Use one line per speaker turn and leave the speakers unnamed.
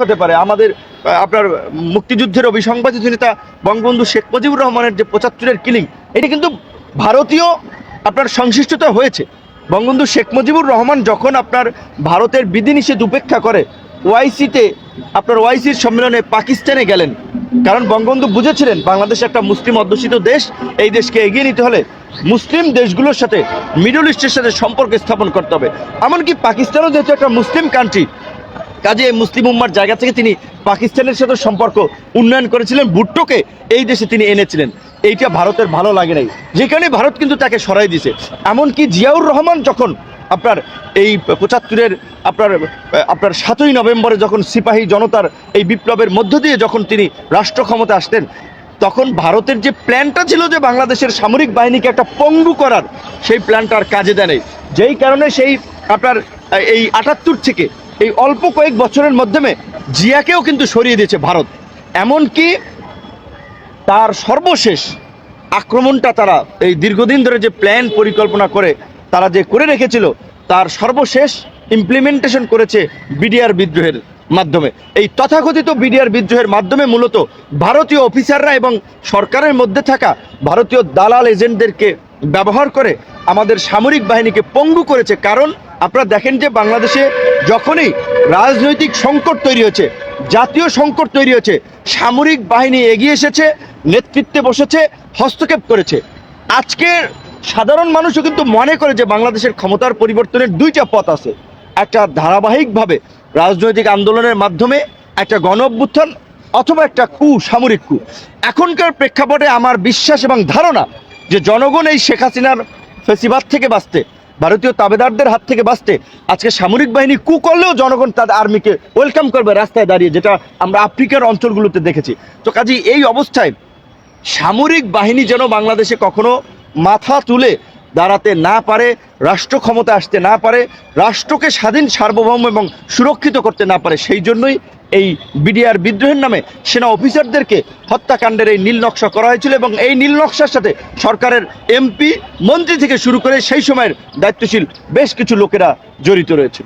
হতে পারে। আমাদের আপনার মুক্তিযুদ্ধের অভিসংবাদিত নেতা বঙ্গবন্ধু শেখ মুজিবুর রহমানের যে পঁচাত্তরের কিলিং, এটি কিন্তু ভারতীয় আপনার সংশ্লিষ্টতা হয়েছে। বঙ্গবন্ধু শেখ মুজিবুর রহমান যখন আপনার ভারতের বিধিনিষেধ উপেক্ষা করে, ওয়াইসিতে, আপনার ওয়াইসির সম্মেলনে পাকিস্তানে গেলেন, কারণ বঙ্গবন্ধু বুঝেছিলেন বাংলাদেশ একটা মুসলিম অধ্যুষিত দেশ, এই দেশকে এগিয়ে নিতে হলে মুসলিম দেশগুলোর সাথে, মিডল ইস্টের সাথে সম্পর্ক স্থাপন করতে হবে। এমনকি পাকিস্তানও যেহেতু একটা মুসলিম কান্ট্রি কাজে মুসলিম উম্মার জায়গা থেকে তিনি পাকিস্তানের সাথে সম্পর্ক উন্নয়ন করেছিলেন, ভুট্টোকে এই দেশে তিনি এনেছিলেন। এইটা ভারতের ভালো লাগে নাই। যে কারণে ভারত কিন্তু তাকে সরাই দিছে। এমনকি জিয়াউর রহমান যখন আপনার এই পঁচাত্তরের আপনার আপনার সাতই নভেম্বরে যখন সিপাহী জনতার এই বিপ্লবের মধ্য দিয়ে যখন তিনি রাষ্ট্র ক্ষমতা আসতেন, তখন ভারতের যে প্ল্যানটা ছিল যে বাংলাদেশের সামরিক বাহিনীকে একটা পঙ্গু করার, সেই প্ল্যানটা আর কাজে দেয় যেই কারণে সেই আপনার এই আটাত্তর থেকে এই অল্প কয়েক বছরের মাধ্যমে জিয়াকেও কিন্তু সরিয়ে দিয়েছে ভারত। এমনকি তার সর্বশেষ আক্রমণটা তারা এই দীর্ঘদিন ধরে যে প্ল্যান পরিকল্পনা করে, তারা যে করে রেখেছিল, তার সর্বশেষ ইমপ্লিমেন্টেশন করেছে বিডিআর বিদ্রোহের মাধ্যমে। এই তথাকথিত বিডিআর বিদ্রোহের মাধ্যমে মূলত ভারতীয় অফিসাররা এবং সরকারের মধ্যে থাকা ভারতীয় দালাল এজেন্টদেরকে ব্যবহার করে আমাদের সামরিক বাহিনীকে পঙ্গু করেছে। কারণ আপনারা দেখেন যে বাংলাদেশে যখনই রাজনৈতিক সংকট তৈরি হয়েছে, জাতীয় সংকট তৈরি হয়েছে, সামরিক বাহিনী এগিয়ে এসেছে, নেতৃত্বে বসেছে, হস্তক্ষেপ করেছে। আজকের সাধারণ মানুষও কিন্তু মনে করে যে বাংলাদেশের ক্ষমতার পরিবর্তনের দুইটা পথ আছে। একটা ধারাবাহিকভাবে রাজনৈতিক আন্দোলনের মাধ্যমে একটা গণ অভ্যুত্থান অথবা একটা কু সামরিক কু এখনকার প্রেক্ষাপটে আমার বিশ্বাস এবং ধারণা যে জনগণ এই শেখ হাসিনার ফেসিবাদ থেকে বাঁচতে ভারতীয় তাবেদারদের হাত থেকে বাঁচতে আজকে সামরিক বাহিনী কু করলেও জনগণ তাদের আর্মিকে ওয়েলকাম করবে রাস্তায় দাঁড়িয়ে, যেটা আমরা আফ্রিকার অঞ্চলগুলোতে দেখেছি। তো কাজেই এই অবস্থায় সামরিক বাহিনী যেন বাংলাদেশে কখনো মাথা তুলে দাঁড়াতে না পারে, রাষ্ট্র ক্ষমতা আসতে না পারে, রাষ্ট্রকে স্বাধীন, সার্বভৌম এবং সুরক্ষিত করতে না পারে, সেই জন্যই এই বিডিআর বিদ্রোহের নামে সেনা অফিসারদেরকে হত্যাকাণ্ডের এই নীল নকশা করা হয়েছিল এবং এই নীল নকশার সাথে সরকারের এমপি, মন্ত্রী থেকে শুরু করে সেই সময়ের দায়িত্বশীল বেশ কিছু লোকেরা জড়িত রয়েছে।